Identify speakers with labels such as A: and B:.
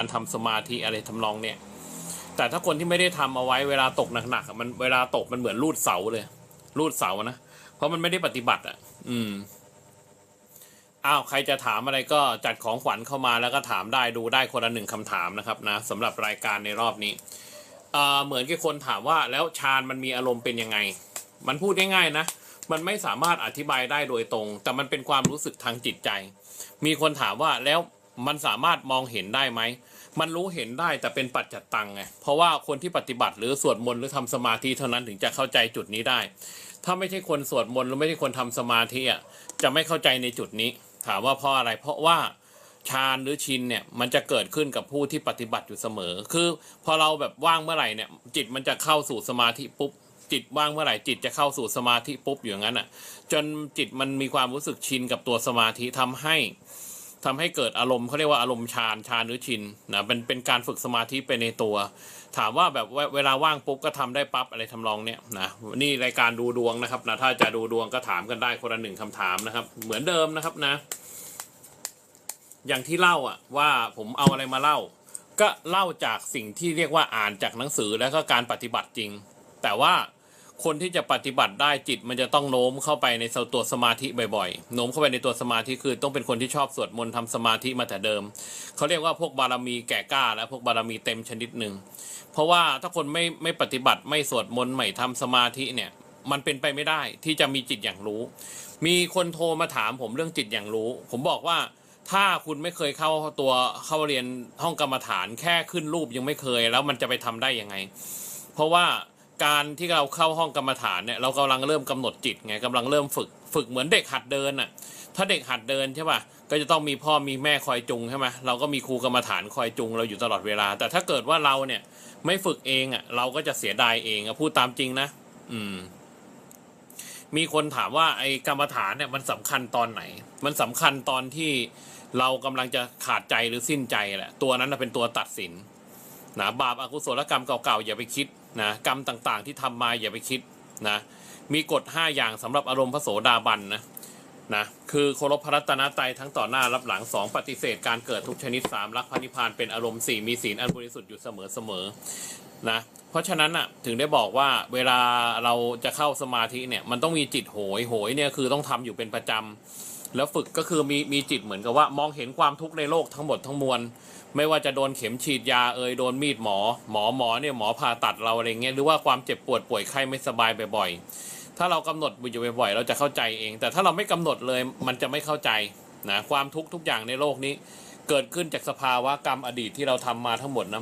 A: การทำสมาธิอะไรทำนองเนี่ย แต่ถ้าคนที่ไม่ได้ทำเอาไว้เวลาตกหนักๆมันเวลาตกมันเหมือนรูดเสาเลยรูดเสานะเพราะมันไม่ได้ปฏิบัติ อะ อืมอ้าวใครจะถามอะไรก็จัดของขวัญเข้ามาแล้วก็ถามได้ดูได้คนละหนึ่งคำถามนะครับนะสำหรับรายการในรอบนี้เอ่อเหมือนกับคนถามว่าแล้วฌานมันมีอารมณ์เป็นยังไง มันพูดง่ายๆนะมันไม่สามารถอธิบายได้โดยตรง แต่มันเป็นความรู้สึกทางจิตใจ มีคนถามว่าแล้ว มันสามารถมองเห็นได้ไหม มันรู้เห็นได้แต่เป็นปัจจัตตังไง เพราะว่าคนที่ปฏิบัติหรือสวดมนต์หรือทำสมาธิเท่านั้นถึงจะเข้าใจจุดนี้ได้ ถ้าไม่ใช่คนสวดมนต์หรือไม่ใช่คนทำสมาธิอะจะไม่เข้าใจในจุดนี้ ถามว่าเพราะอะไร เพราะว่าฌานหรือชินเนี่ยมันจะเกิดขึ้นกับผู้ที่ปฏิบัติอยู่เสมอ คือพอเราแบบว่างเมื่อไหร่เนี่ยจิตมันจะเข้าสู่สมาธิปุ๊บจิตว่างเมื่อไหร่จิตจะเข้าสู่สมาธิปุ๊บอยู่อย่างนั้นอะ จนจิตมันมีความรู้สึกชินกับตัวสมาธิทำให้ ทำให้เกิดอารมณ์เขาเรียกว่าอารมณ์ฌานฌานหรือชินนะเป็นเป็นการฝึกสมาธิไปในตัว ถามว่าแบบเวลาว่างปุ๊บก็ทำได้ปั๊บอะไรทำนองเนี้ยนะนี่รายการดูดวงนะครับนะถ้าจะดูดวงก็ถามกันได้คนละหนึ่งคำถามนะครับ เหมือนเดิมนะครับนะ อย่างที่เล่าอะว่าผมเอาอะไรมาเล่า ก็เล่าจากสิ่งที่เรียกว่าอ่านจากหนังสือแล้วก็การปฏิบัติจริง แต่ว่า คนที่จะปฏิบัติได้จิตมันจะต้องโน้มเข้าไปในตัวสมาธิบ่อยๆ โน้มเข้าไปในตัวสมาธิคือต้องเป็นคนที่ชอบสวดมนต์ทำสมาธิมาแต่เดิม เขาเรียกว่าพวกบารมีแก่กล้า และพวกบารมีเต็มชนิดหนึ่ง เพราะว่าถ้าคนไม่ไม่ปฏิบัติไม่สวดมนต์ไม่ทำสมาธิเนี่ยมันเป็นไปไม่ได้ที่จะมีจิตอย่างรู้ มีคนโทรมาถามผมเรื่องจิตอย่างรู้ ผมบอกว่าถ้าคุณไม่เคยเข้าตัวเข้าเรียนห้องกรรมฐานแค่ขึ้นรูปยังไม่เคย แล้วมันจะไปทำได้ยังไง เพราะว่า การที่เราเข้าห้องกรรมฐานเนี่ยเรากำลังเริ่มกำหนดจิตไงกำลังเริ่มฝึกฝึกเหมือนเด็กหัดเดินอะถ้าเด็กหัดเดินใช่ป่ะก็จะต้องมีพ่อมีแม่คอยจุงใช่ไหมเราก็มีครูกรรมฐานคอยจุงเราอยู่ตลอดเวลา แต่ถ้าเกิดว่าเราเนี่ยไม่ฝึกเองอะเราก็จะเสียดายเองอะพูดตามจริงนะ อืม มีคนถามว่าไอ้กรรมฐานเนี่ยมันสำคัญตอนไหน มันสำคัญตอนที่เรากำลังจะขาดใจหรือสิ้นใจแหละตัวนั้นเป็นตัวตัดสินนะบาปอากุศลกรรมเก่าๆอย่าไปคิด นะกรรมต่างๆ ที่ทำมาอย่าไปคิดนะมีกฎห้าอย่างสำหรับอารมณ์พระโสดาบันนะนะคือเคารพพระรัตนตรัยทั้งต่อหน้ารับหลังสองปฏิเสธการเกิดทุกชนิดสามรักพระนิพพานเป็นอารมณ์สี่มีศีลอันบริสุทธิ์อยู่เสมอเสมอๆนะเพราะฉะนั้นอะถึงได้บอกว่าเวลาเราจะเข้าสมาธิเนี่ยมันต้องมีจิตโหยโหยเนี่ยคือต้องทำอยู่เป็นประจำ แล้วฝึกก็คือมีมีจิตเหมือนกับว่ามองเห็นความทุกข์ในโลกทั้งหมดทั้งมวลไม่ว่าจะโดนเข็มฉีดยาเอ่ยโดนมีดหมอ หมอหมอเนี่ยหมอผ่าตัดเราอะไรเงี้ยหรือว่าความเจ็บปวดป่วยไข้ไม่สบายบ่อยๆถ้าเรากำหนดอยู่บ่อยๆเราจะเข้าใจเอง แต่ถ้าเราไม่กำหนดเลยมันจะไม่เข้าใจนะความทุกข์ทุกอย่างในโลกนี้ เกิดขึ้นจากสภาวะกรรมอดีตที่เราทำมาทั้งหมดนะ